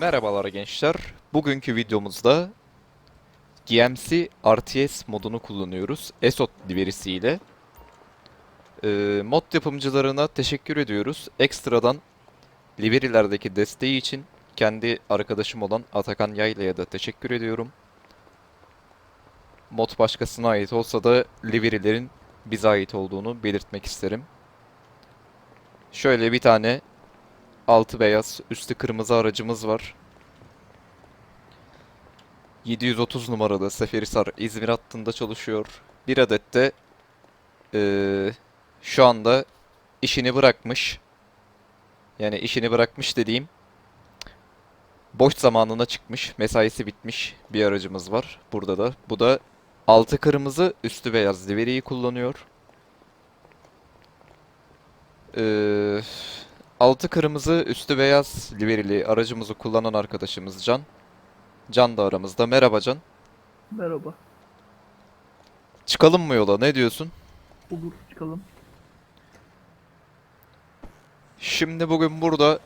Merhabalar gençler. Bugünkü videomuzda GMC RTS modunu kullanıyoruz. ESOT liverisiyle. Ee, mod yapımcılarına teşekkür ediyoruz. Ekstradan liverilerdeki desteği için kendi arkadaşım olan Atakan Yayla'ya da teşekkür ediyorum. Mod başkasına ait olsa da liverilerin bize ait olduğunu belirtmek isterim. Şöyle bir tane Altı beyaz, üstü kırmızı aracımız var. 730 numaralı Seferihisar İzmir hattında çalışıyor. Bir adet de eee, şu anda işini bırakmış. Yani işini bırakmış dediğim boş zamanına çıkmış, mesaisi bitmiş bir aracımız var burada da. Bu da altı kırmızı, üstü beyaz liveriyi kullanıyor. Eee Altı kırmızı, üstü beyaz liverili aracımızı kullanan arkadaşımız Can. Can da aramızda. Merhaba Can. Merhaba. Çıkalım mı yola? Ne diyorsun? Olur çıkalım. Şimdi bugün burada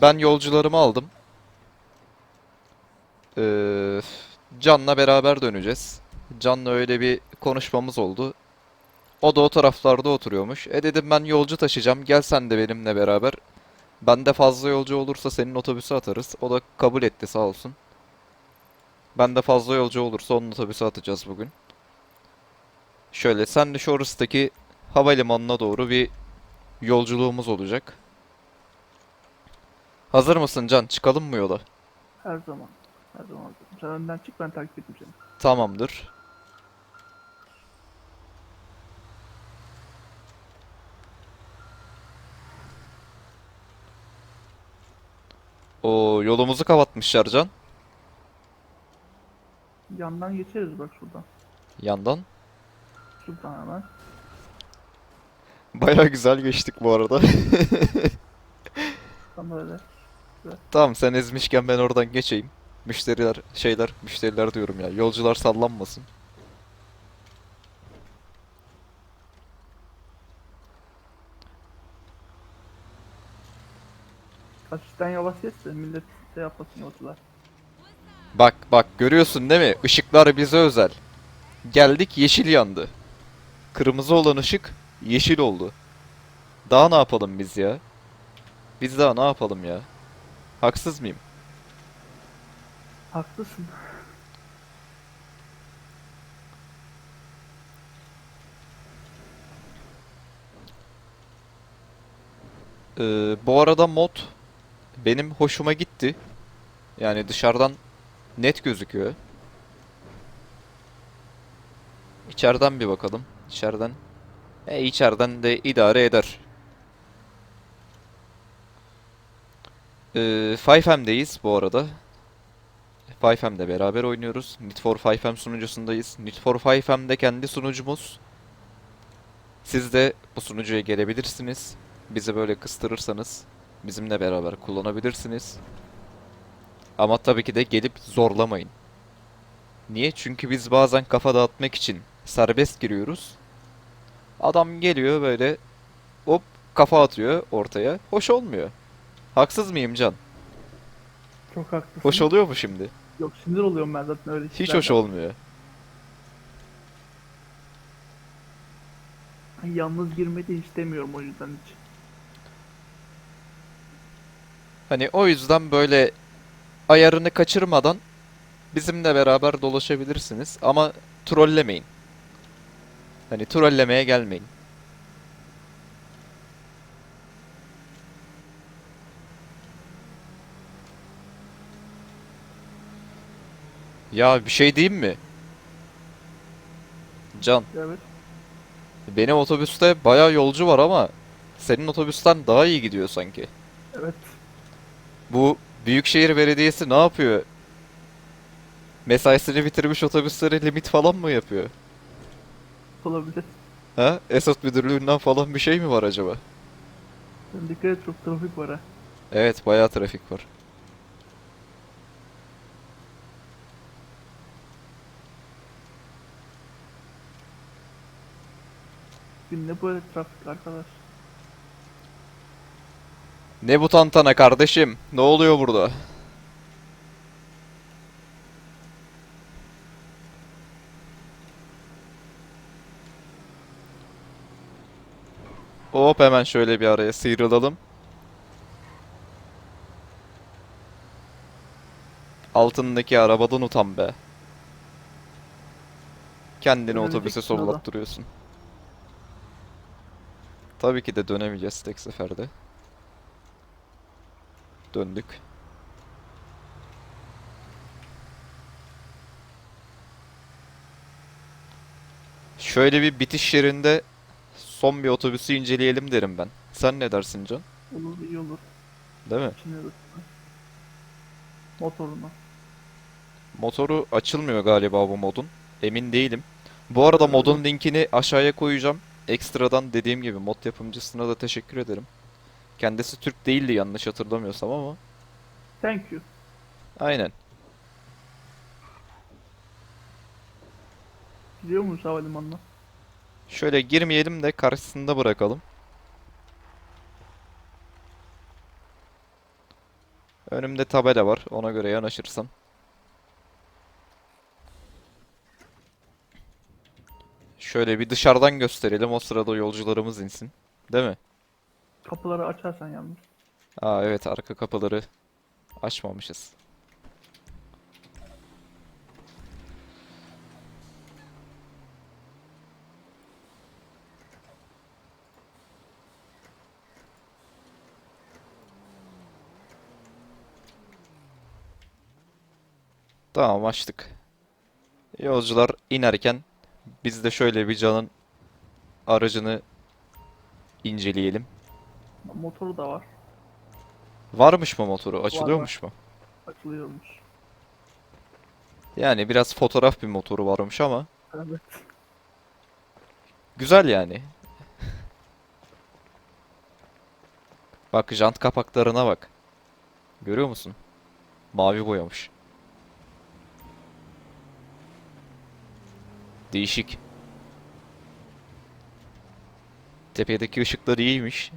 ben yolcularımı aldım. Ee, Can'la beraber döneceğiz. Can'la öyle bir konuşmamız oldu. O da o taraflarda oturuyormuş. E dedim ben yolcu taşıyacağım. Gel sen de benimle beraber. Bende fazla yolcu olursa senin otobüse atarız. O da kabul etti sağ olsun. Bende fazla yolcu olursa onun otobüse atacağız bugün. Şöyle sen de şu orasıdaki havalimanına doğru bir yolculuğumuz olacak. Hazır mısın Can? Çıkalım mı yola? Her zaman. Her zaman. Sen önden çık ben takip seni. Tamamdır. O yolumuzu kapatmışlar Can. Yandan geçeriz bak şuradan. Yandan. Şuradan hemen. Baya güzel geçtik bu arada. Tam öyle. Tamam sen ezmişken ben oradan geçeyim. Müşteriler şeyler müşteriler diyorum ya. Yolcular sallanmasın. Hafiften yavaş geç de millet şey yapmasın yolcular. Bak bak görüyorsun değil mi? Işıklar bize özel. Geldik yeşil yandı. Kırmızı olan ışık yeşil oldu. Daha ne yapalım biz ya? Biz daha ne yapalım ya? Haksız mıyım? Haklısın. Ee, bu arada mod benim hoşuma gitti. Yani dışarıdan net gözüküyor. İçeriden bir bakalım. İçeriden. E içeriden de idare eder. Ee, 5M'deyiz bu arada. 5M'de beraber oynuyoruz. Need for 5M sunucusundayız. Need for 5M'de kendi sunucumuz. Siz de bu sunucuya gelebilirsiniz. Bizi böyle kıstırırsanız bizimle beraber kullanabilirsiniz. Ama tabii ki de gelip zorlamayın. Niye? Çünkü biz bazen kafa dağıtmak için serbest giriyoruz. Adam geliyor böyle hop kafa atıyor ortaya. Hoş olmuyor. Haksız mıyım Can? Çok haklısın. Hoş oluyor mu şimdi? Yok sinir oluyorum ben zaten öyle Hiç hoş olmuyor. Yalnız girmeyi de istemiyorum o yüzden hiç. Hani o yüzden böyle ayarını kaçırmadan bizimle beraber dolaşabilirsiniz ama trollemeyin. Hani trollemeye gelmeyin. Ya bir şey diyeyim mi? Can, Evet. benim otobüste bayağı yolcu var ama senin otobüsten daha iyi gidiyor sanki. Evet. Bu Büyükşehir Belediyesi ne yapıyor? Mesaisini bitirmiş otobüslere limit falan mı yapıyor? Olabilir. Ha? Esot Müdürlüğü'nden falan bir şey mi var acaba? Sen dikkat et çok trafik var ha. Evet, bayağı trafik var. Gün ne böyle trafik arkadaş. Ne bu tantana kardeşim? Ne oluyor burada? Hop hemen şöyle bir araya sıyrılalım. Altındaki arabadan utan be. Kendini Önümüzdeki otobüse sorulattırıyorsun. Tabii ki de dönemeyeceğiz tek seferde. Döndük. Şöyle bir bitiş yerinde son bir otobüsü inceleyelim derim ben. Sen ne dersin Can? Olur iyi olur. Değil mi? İçine Motoruna. Motoru açılmıyor galiba bu modun. Emin değilim. Bu arada modun linkini aşağıya koyacağım. Ekstradan dediğim gibi mod yapımcısına da teşekkür ederim. Kendisi Türk değildi yanlış hatırlamıyorsam ama. Thank you. Aynen. Gidiyor muyuz havalimanına? Şöyle girmeyelim de karşısında bırakalım. Önümde tabela var. Ona göre yanaşırsam. Şöyle bir dışarıdan gösterelim. O sırada yolcularımız insin. Değil mi? Kapıları açarsan yalnız. Aa evet arka kapıları açmamışız. Tamam açtık. Yolcular inerken biz de şöyle bir canın aracını inceleyelim. Motoru da var. Varmış mı motoru? Açılıyormuş mu? Açılıyormuş. Yani biraz fotoğraf bir motoru varmış ama Evet. güzel yani. Bak jant kapaklarına bak. Görüyor musun? Mavi boyamış. Değişik. Tepedeki ışıklar iyiymiş.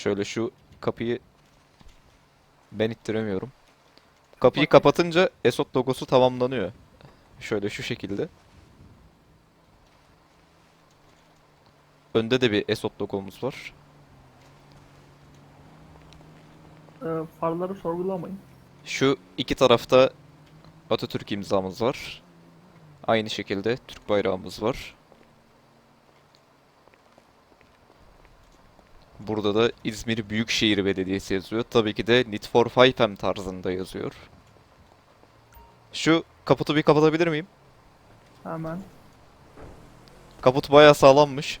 Şöyle şu kapıyı ben ittiremiyorum. Kapıyı Kapat. kapatınca Esot logosu tamamlanıyor. Şöyle şu şekilde. Önde de bir Esot logomuz var. Ee, farları sorgulamayın. Şu iki tarafta Atatürk imzamız var. Aynı şekilde Türk bayrağımız var. Burada da İzmir Büyükşehir Belediyesi yazıyor. Tabii ki de Need for Five tarzında yazıyor. Şu kaputu bir kapatabilir miyim? Hemen. Kaput bayağı sağlammış.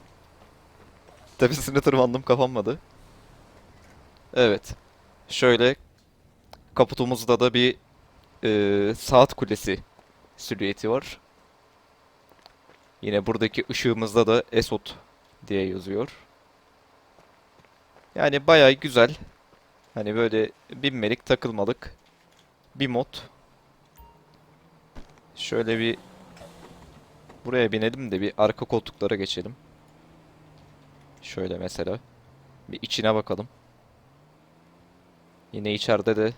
Tepesine tırmandım kapanmadı. Evet. Şöyle kaputumuzda da bir e, saat kulesi silüeti var. Yine buradaki ışığımızda da Esot diye yazıyor. Yani bayağı güzel. Hani böyle binmelik takılmalık bir mod. Şöyle bir buraya binelim de bir arka koltuklara geçelim. Şöyle mesela. Bir içine bakalım. Yine içeride de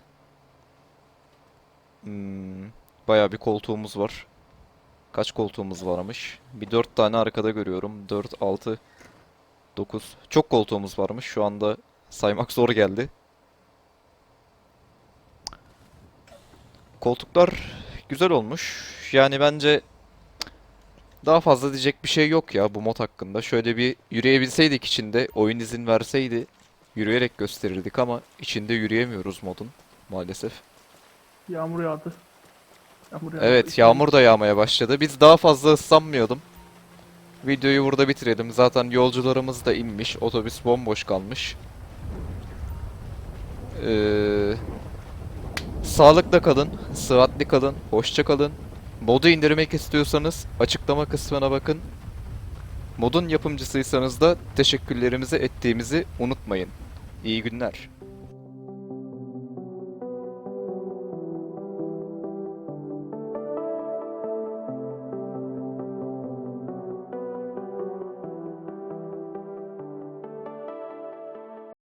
hmm, bayağı bir koltuğumuz var. Kaç koltuğumuz varmış? Bir 4 tane arkada görüyorum. 4, 6, 9. Çok koltuğumuz varmış. Şu anda saymak zor geldi. Koltuklar güzel olmuş. Yani bence daha fazla diyecek bir şey yok ya bu mod hakkında. Şöyle bir yürüyebilseydik içinde, oyun izin verseydi yürüyerek gösterirdik ama içinde yürüyemiyoruz modun maalesef. Yağmur yağdı. Yağmur yağdı. Evet, yağmur da yağmaya başladı. Biz daha fazla ıslanmıyordum. Videoyu burada bitirelim. Zaten yolcularımız da inmiş. Otobüs bomboş kalmış. Ee, sağlıkla kalın, sıhhatli kalın, hoşça kalın. Modu indirmek istiyorsanız açıklama kısmına bakın. Modun yapımcısıysanız da teşekkürlerimizi ettiğimizi unutmayın. İyi günler.